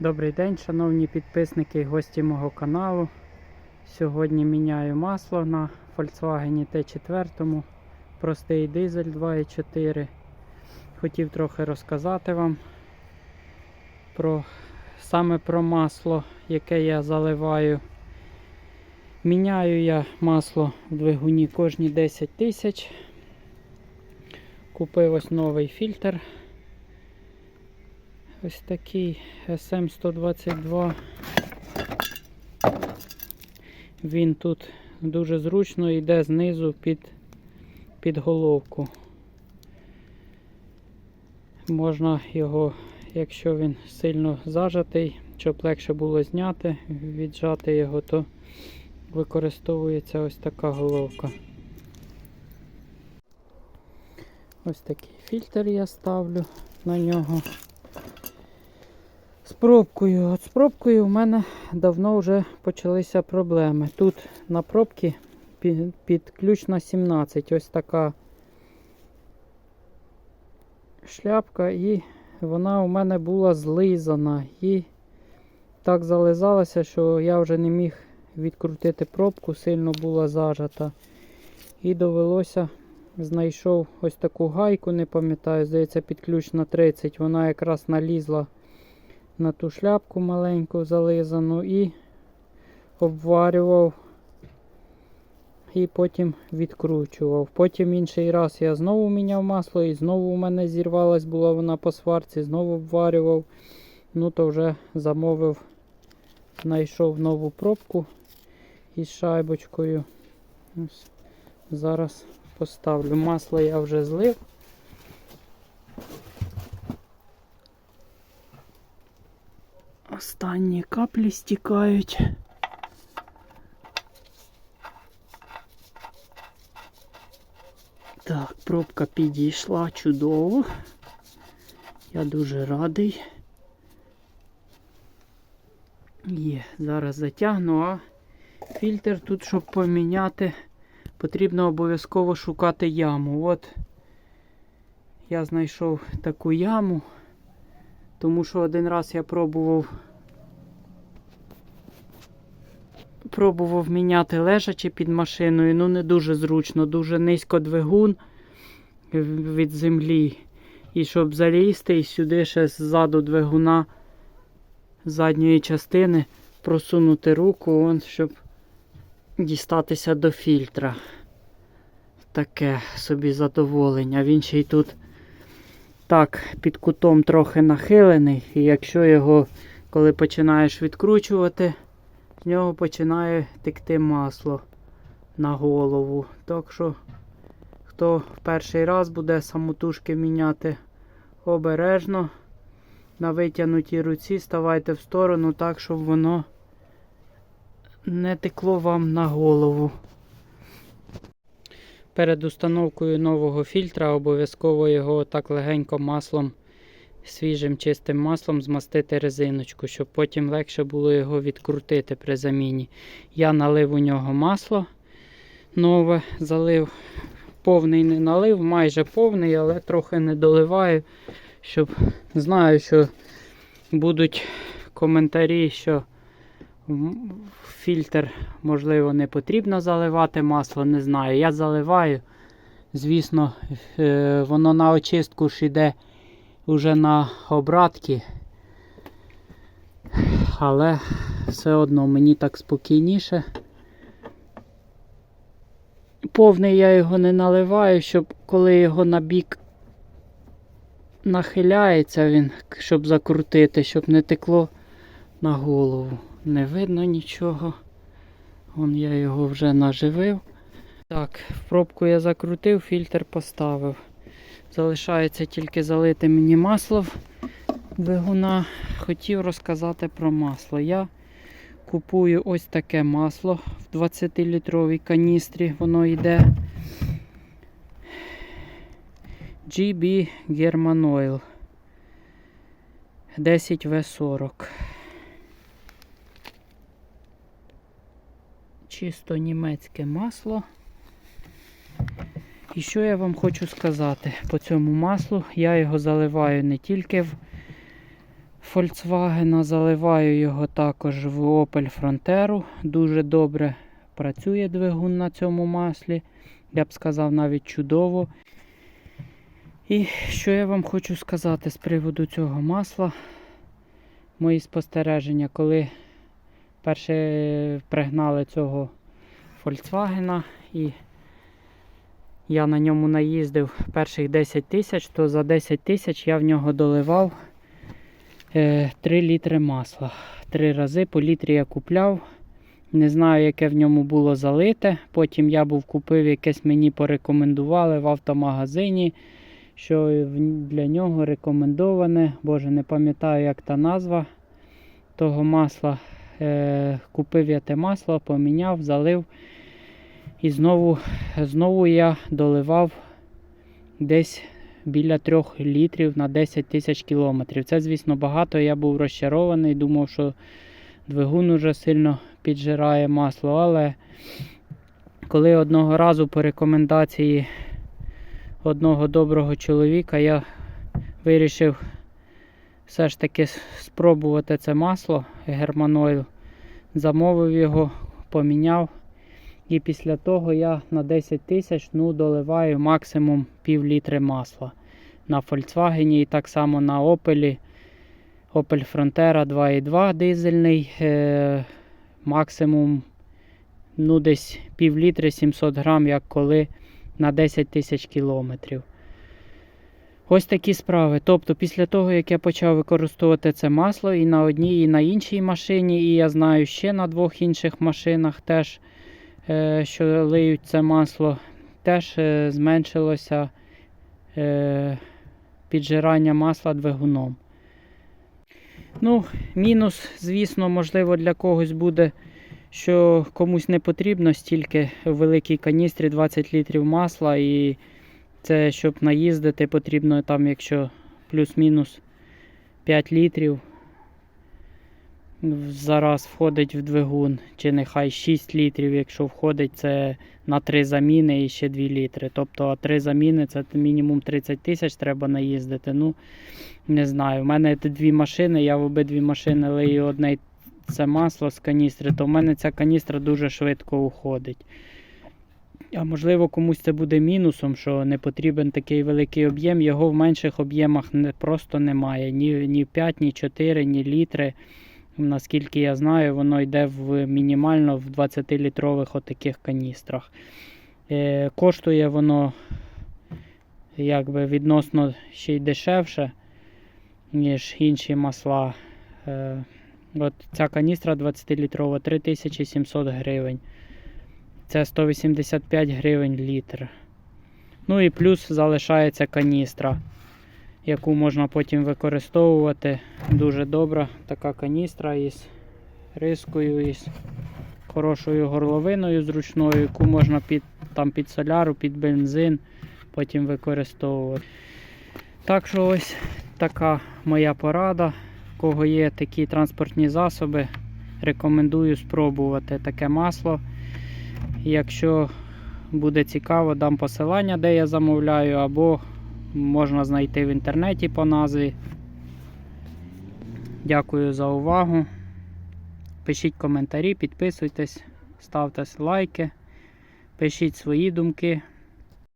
Добрий день, шановні підписники і гості мого каналу. Сьогодні міняю масло на Volkswagen T4, простий дизель 2.4. Хотів трохи розказати вам про саме про масло, яке я заливаю. Міняю я масло в двигуні кожні 10 тисяч. Купив ось новий фільтр. Ось такий SM122. Він тут дуже зручно йде знизу під, під головку. Можна його, якщо він сильно зажатий, щоб легше було зняти, віджати його, то використовується ось така головка. Ось такий фільтр я ставлю на нього. З пробкою. От з пробкою в мене давно вже почалися проблеми. Тут на пробці під, ключ на 17. Ось така шляпка, і вона у мене була злизана. І так зализалася, що я вже не міг відкрутити пробку, сильно була зажата. І довелося, знайшов ось таку гайку, не пам'ятаю, здається, під ключ на 30. Вона якраз налізла на ту шляпку маленьку зализану і обварював і потім відкручував. Потім інший раз я знову міняв масло і знову у мене зірвалась була вона по сварці, знову обварював. Ну то вже замовив, знайшов нову пробку із шайбочкою. Ось Зараз поставлю. Масло я вже злив. Останні каплі стікають. Так, пробка підійшла чудово. Я дуже радий. Є, зараз затягну, а фільтр тут, щоб поміняти, потрібно обов'язково шукати яму. От я знайшов таку яму. Тому що один раз я пробував пробував міняти лежачи під машиною. Ну не дуже зручно, дуже низько двигун від землі. І щоб залізти і сюди ще ззаду двигуна задньої частини просунути руку, он, щоб дістатися до фільтра. Таке собі задоволення. Він ще й тут так, під кутом трохи нахилений, і якщо його, коли починаєш відкручувати, нього починає текти масло на голову. Так що, хто перший раз буде самотужки міняти обережно, на витягнутій руці ставайте в сторону так, щоб воно не текло вам на голову. Перед установкою нового фільтра обов'язково його так легенько маслом, свіжим чистим маслом змастити резиночку, щоб потім легше було його відкрутити при заміні. Я налив у нього масло нове, залив, повний не налив, майже повний, але трохи не доливаю, щоб знаю, що будуть коментарі, що фільтр, можливо, не потрібно заливати масло, не знаю. Я заливаю. Звісно, е, воно на очистку ж йде вже на обратки. Але все одно мені так спокійніше. Повний я його не наливаю, щоб коли його на бік нахиляється він, щоб закрутити, щоб не текло на голову не видно нічого. Вон я його вже наживив. Так, пробку я закрутив, фільтр поставив. Залишається тільки залити мені масло в двигуна. Хотів розказати про масло. Я купую ось таке масло в 20-літровій каністрі. Воно йде GB German Oil 10V40. чисто німецьке масло. І що я вам хочу сказати по цьому маслу? Я його заливаю не тільки в Volkswagen, заливаю його також в Opel Frontera. Дуже добре працює двигун на цьому маслі. Я б сказав, навіть чудово. І що я вам хочу сказати з приводу цього масла. Мої спостереження, коли перше пригнали цього Volkswagen і я на ньому наїздив перших 10 тисяч, то за 10 тисяч я в нього доливав е, 3 літри масла. Три рази по літрі я купляв. Не знаю, яке в ньому було залите. Потім я був купив якесь мені порекомендували в автомагазині, що для нього рекомендоване. Боже, не пам'ятаю, як та назва того масла. Е, купив я те масло, поміняв, залив. І знову, знову я доливав десь біля 3 літрів на 10 тисяч кілометрів. Це, звісно, багато. Я був розчарований, думав, що двигун уже сильно піджирає масло, але коли одного разу по рекомендації одного доброго чоловіка я вирішив все ж таки спробувати це масло германойл, замовив його, поміняв. І після того я на 10 тисяч ну, доливаю максимум пів літри масла. На Volkswagen і так само на Opel. Opel Frontera 2.2 дизельний. Е, максимум ну, десь пів літри 700 грам, як коли на 10 тисяч кілометрів. Ось такі справи. Тобто, після того, як я почав використовувати це масло і на одній, і на іншій машині, і я знаю ще на двох інших машинах теж, що лиють це масло, теж е, зменшилося е, піджирання масла двигуном. Ну, мінус, звісно, можливо, для когось буде, що комусь не потрібно стільки в великій каністрі 20 літрів масла і це щоб наїздити, потрібно там, якщо плюс-мінус 5 літрів зараз входить в двигун, чи нехай 6 літрів, якщо входить, це на 3 заміни і ще 2 літри. Тобто 3 заміни це мінімум 30 тисяч треба наїздити. Ну, не знаю. У мене дві машини, я в обидві машини лию одне це масло з каністри, то в мене ця каністра дуже швидко уходить. А можливо, комусь це буде мінусом, що не потрібен такий великий об'єм. Його в менших об'ємах не, просто немає. Ні, ні 5, ні 4, ні літри. Наскільки я знаю, воно йде в мінімально в 20-літрових отаких каністрах. Е, коштує воно якби відносно ще й дешевше, ніж інші масла. Е, от ця каністра 20-літрова 3700 гривень. Це 185 гривень літр. Ну і плюс залишається каністра, яку можна потім використовувати. Дуже добра така каністра із рискою, із хорошою горловиною зручною, яку можна під, там, під соляру, під бензин потім використовувати. Так що ось така моя порада. У кого є такі транспортні засоби, рекомендую спробувати таке масло. Якщо буде цікаво, дам посилання, де я замовляю, або можна знайти в інтернеті по назві. Дякую за увагу. Пишіть коментарі, підписуйтесь, ставте лайки, пишіть свої думки.